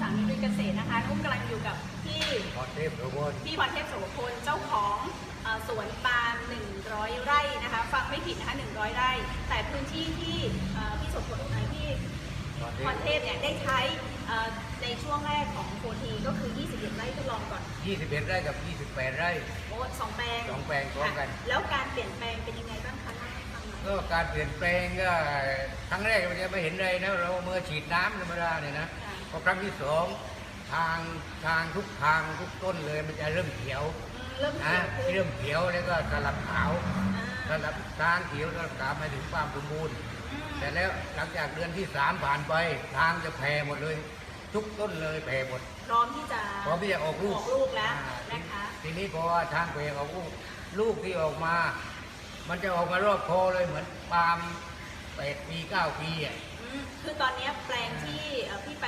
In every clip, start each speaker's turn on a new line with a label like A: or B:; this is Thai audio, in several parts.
A: สามนิตเกษตรนะคะอุ้มกำลังอยู่กับพี่
B: พอเทพโรบน
A: พี่พรเทพโสพลเจ้าของเอ่อสวนปาล์ม100 ไร่นะคะ ฟังไม่ผิดนะคะ100 ไร่ แต่พื้นที่ที่เอ่อพี่โสพลเอ่อพี่
B: พอเท
A: พ
B: พ
A: รเทพเนี่ยได้ใช้เอ่อในช่วงแรกของโฟทีก็คือ 21 ไร่ทดลองก่อน
B: 21 ไร่กับ 28 ไร่
A: โอ้สองแปลง
B: สองแปลงพร้อมกัน
A: ค่ะแล้วการเปลี่ยนแปลงเป็นยังไงบ้างคะเล่าให้ฟังหน่อย
B: ก็การเปลี่ยนแปลงก็ครั้งแรกมันจะไม่เห็นเลยนะเราเมื่อฉีดน้ำธรรมดาเนี่ยนะ
A: ค่ะ
B: พอครั้งที่สองทางทางทุกทางทุกต้นเลยมันจะเริ่มเขียว
A: อืมเริ่ม
B: นะ
A: เขียวขึ้น
B: เริ่มเขียวแล้วก็สลับขาว
A: อ่า
B: สลับทางเขียวสลับขาวหมายถึงความสมบูรณ์
A: อืม
B: แต่แล้วหลังจากเดือนที่สามผ่านไปทางจะแผ่หมดเลย ทุกต้นเลยแผ่หมด
A: พร้อมที่จะ
B: พร้อมที่จะออกลูก
A: ออกลูกแล้ว
B: อ่า
A: นะคะ
B: ทีนี้พอทางแผ่ออกลูกลูกที่ออกมา มันจะออกมารอบคอเลยเหมือนปาล์มแปดปีเก้าปีอะ
A: อืม คือตอนเนี้ยแปลงที่เอ่อพี่ไป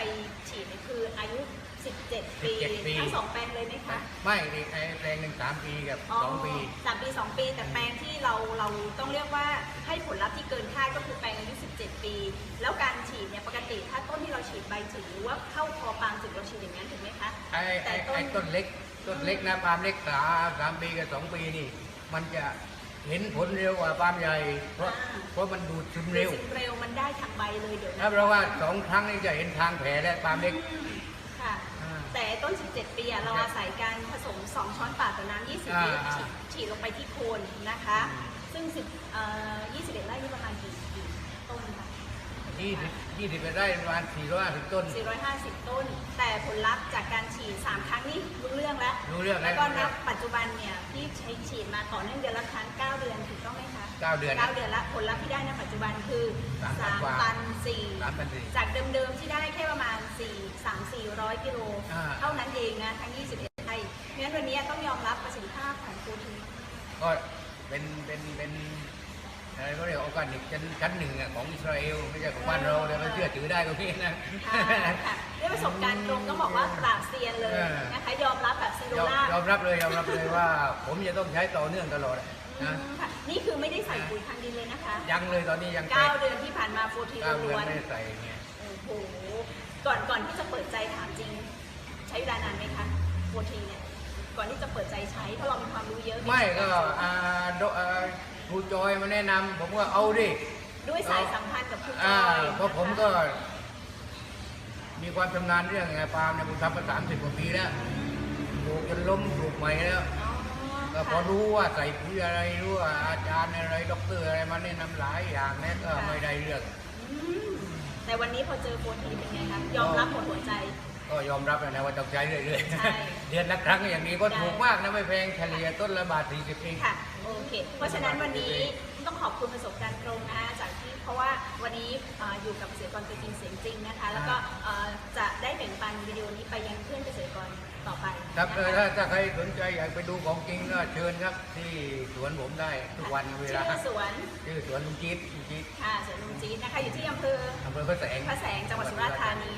A: ฉีดเนี่ยคืออายุ 17 ปี
B: 17ปี
A: ทั้งสองแปลงเลยไหมคะ
B: ไม่ดิไอ้แปลงหนึ่งสามปีกับสองปี
A: สามปีสองปี แต่แปลงที่เราเราต้องเรียกว่าให้ผลลัพธ์ที่เกินคาดก็คือแปลงอายุ 17 ปี แล้วการฉีดเนี่ยปกติถ้าต้นที่เราฉีดใบถึงหรือว่าเข้าคอปาล์มถึงเราฉีดอย่างนั้นถูกไหมคะ
B: ไอ้
A: แต่
B: ไอ้
A: ต้น
B: ไอ้ต้นเล็กต้นเล็กนะปาล์มเล็กสาสามปีกับสองปีนี่ มันจะ เห็นผลเร็วกว่าปาล์มใหญ่ เพราะเพราะมันดูดซึมเร็ว
A: ดูสิเร็วมันได้ทางใบเลยเดี๋ยว
B: ถ้าเราว่าสองครั้งนี่จะเห็นทางแผลและปาล์มเล็ก
A: อืมค่ะ
B: อ่า
A: แต่ต้น 17 ปีอะเราอาศัยการผสม 2 ช้อนปากต่อน้ำ20
B: อ่า
A: ลิตร
B: อ่า
A: ฉีดฉีดลงไปที่โคนนะคะ
B: อืม
A: ซึ่ง10เอ่อ21ไร่นี่ประมาณกี่กี่ต้นคะ
B: ยี่สิบยี่สิบได้ประมาณสี่ร้อยห้าสิบต้น
A: 450 ต้น แต่ผลลัพธ์จากการฉีด 3 ครั้งนี่ รู้เรื่องแล้ว
B: รู้เรื่องแล้ว
A: แล้วก็นับปัจจุบันเนี่ยที่ใช้ฉีดมาต่อเนื่องเดือนละครั้ง9เดือนถูกต้องไหมคะ
B: เก้าเดือน
A: 9เดือนละผลลัพธ์ที่ได้ในปัจจุบันคือ
B: สามตันกว่า
A: 3ตัน4
B: สามพันสี่
A: จากเดิมๆที่ได้แค่ประมาณ 4 3 400กิโล
B: อ่า
A: เท่านั้นเองนะทั้ง 21ไร่เพราะฉะนั้นวันนี้ต้องยอมรับประสิทธิภาพของโปรตีน
B: ก็เป็นเป็นเป็นอะไรเขาเรียกออร์แกนิกชั้นชั้นหนึ่งอะของอิสราเอลไม่ใช่ของบ้านเราแต่มันเชื่อถือได้ก็พี่นะ
A: ค่ะค่ะด้วยประสบการณ์ อนะคะยอมรับแบบซีโร
B: ยอม
A: ล่าย
B: อมรับเลยยอมรับเลยว่า ผมจะต้องใช้ต่อเนื่องตลอดอะ
A: อื
B: นะ
A: มค่ะนี่คือไม่ได้ใส่ปุ๋ยทางดินเลยนะคะ
B: ยังเลยตอนนี้ยัง
A: เก้าเดือนที่ผ่านมาโฟที
B: เก้าเดือน
A: ล้วน
B: ไม่ได้ใส่เนี่ย
A: ๆโอ้โหก่อนก่อนที่จะเปิดใจถามจริง ใช้เวลานานไหมคะโฟทีเนี่ยก่อนที่จะเปิดใจใช้เพราะเรามีความรู้เยอะ
B: ไม่ก็อ่าโดอ่าครูจอยมาแนะนำผมก็เอาดิ
A: ด้วยสายสัมพันธ์กับคุณจ
B: อ่า
A: อย
B: เพราะผมก็ มีความชำนาญเรื่องไงปาล์มเนี่ยผมทำมาสามสิบกว่าปีแล้วป ลูกจนล้มปลูกใหม่แล้ว
A: อ๋อ
B: ก็พอรู้ว่าใส่ปุ๋ยอะไรรู้ว่าอาจารย์อะไรด็อกเตอร์อะไรมาแนะนำหลายอย่างเนี่ยก็ไม่ได้เรื่อง
A: อืมแต่วันนี้พอเจอโฟทีเป็นไงคะยอมรับหมดหัวใจ
B: ก็ยอมรับนะว่าต้องใช้เรื่อย
A: ใช่
B: ๆเดือนละครั้งอย่างนี้ก็ถูกมากนะไม่แพงเฉลี่ยต้นละบาทสี่สิบเอง
A: ค่ะโอเคเพราะฉะนั้นวันนี้ต้องขอบคุณประสบการณ์ตรงนะคะจากที่เพราะว่าวันนี้เอ่ออยู่กับเกษตรกรตัวจริงเสียงจริงนะคะ แล้วก็เอ่อจะได้ แบ่งปันวิดีโอนี้ไปยังเพื่อนเกษตรกรต่อไป
B: ครับ
A: นะ
B: เออ
A: คะ
B: ถ้าถ้าใครสนใจอยากไปดูของจริงก็เชิญครับที่สวนผมได้ทุกวันเวลา
A: ชื่อสวน
B: ชื่อสวนลุงจี๊ดลุงจี๊ด
A: ค่ะสวนลุงจีดนะคะอยู่ที่อำเภอ
B: อำเภอพระแสง
A: พระแสงจังหวัดสุราษฎร์ธานี